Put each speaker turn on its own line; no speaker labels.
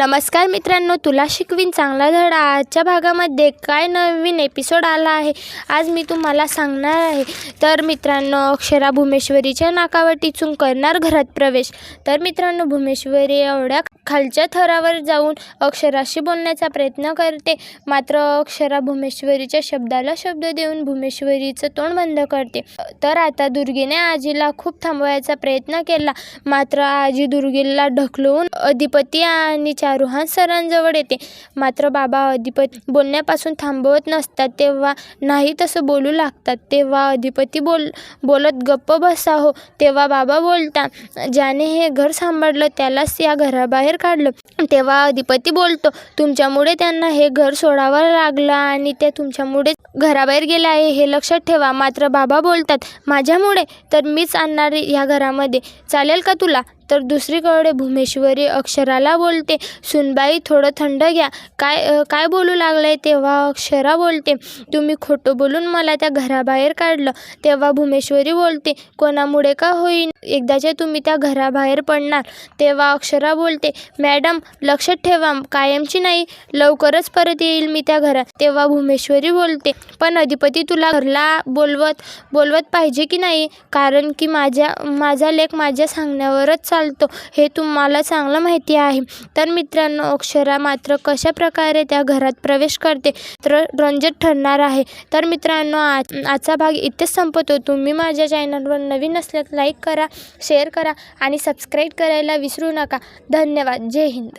नमस्कार मित्रांनो तुला शिकवीन चांगला धडा. आजच्या भागामध्ये काय नवीन एपिसोड आला आहे? आज मी तुम्हाला सांगणार आहे. तर मित्रांनो अक्षरा भुमेश्वरीच्या नाकावर टिचून करणार घरात प्रवेश. तर मित्रांनो भुमेश्वरी एवढ्या खालच्या थरावर जाऊन अक्षराशी बोलण्याचा प्रयत्न करते. मात्र अक्षरा भुमेश्वरीच्या शब्दाला शब्द देऊन भुमेश्वरीचं तोंड बंद करते. तर आता दुर्गेने आजीला खूप थांबवायचा प्रयत्न केला. मात्र आजी दुर्गेला ढकलून अधिपती आणि रुहान सरांजवळ येते. मात्र बाबा अधिपती बोलण्यापासून थांबवत नसतात तेव्हा नाही तसं बोलू लागतात. तेव्हा अधिपती बोल बोलत गप्प बसा हो. तेव्हा बाबा बोलता ज्याने हे घर सांभाळलं त्यालाच या घराबाहेर काढलं. तेव्हा अधिपती बोलतो तुमच्यामुळे त्यांना हे घर सोडावं लागलं आणि ते तुमच्यामुळे घराबाहेर गेले आहे हे लक्षात ठेवा. मात्र बाबा बोलतात माझ्यामुळे तर मीच आणणार या घरामध्ये. चालेल का तुला? तर दुसरीकडे भुमेश्वरी अक्षराला बोलते सुनबाई थोडं थंड घ्या. काय काय बोलू लागलंय? तेव्हा अक्षरा बोलते तुम्ही खोटं बोलून मला त्या घराबाहेर काढलं. तेव्हा भुमेश्वरी बोलते कोणामुळे का होईन? एकदाचे तुम्ही त्या घराबाहेर पडणार. तेव्हा अक्षरा बोलते मॅडम लक्षात ठेवा कायमची नाही. लवकरच परत येईल मी त्या घरात. तेव्हा भुमेश्वरी बोलते पण अधिपती तुला घरला बोलवत बोलवत पाहिजे की नाही? कारण की माझ्या माझा लेख माझ्या सांगण्यावरच चालतो हे तुम्हाला चांगलं माहिती आहे. तर मित्रांनो अक्षरा मात्र कशा प्रकारे त्या घरात प्रवेश करते तर रंजक ठरणार आहे. तर मित्रांनो आज आजचा भाग इथेच संपतो. तुम्ही माझ्या चॅनलवर नवीन असल्यास लाईक करा शेअर करा आणि सबस्क्राईब करायला विसरू नका. धन्यवाद. जय हिंद.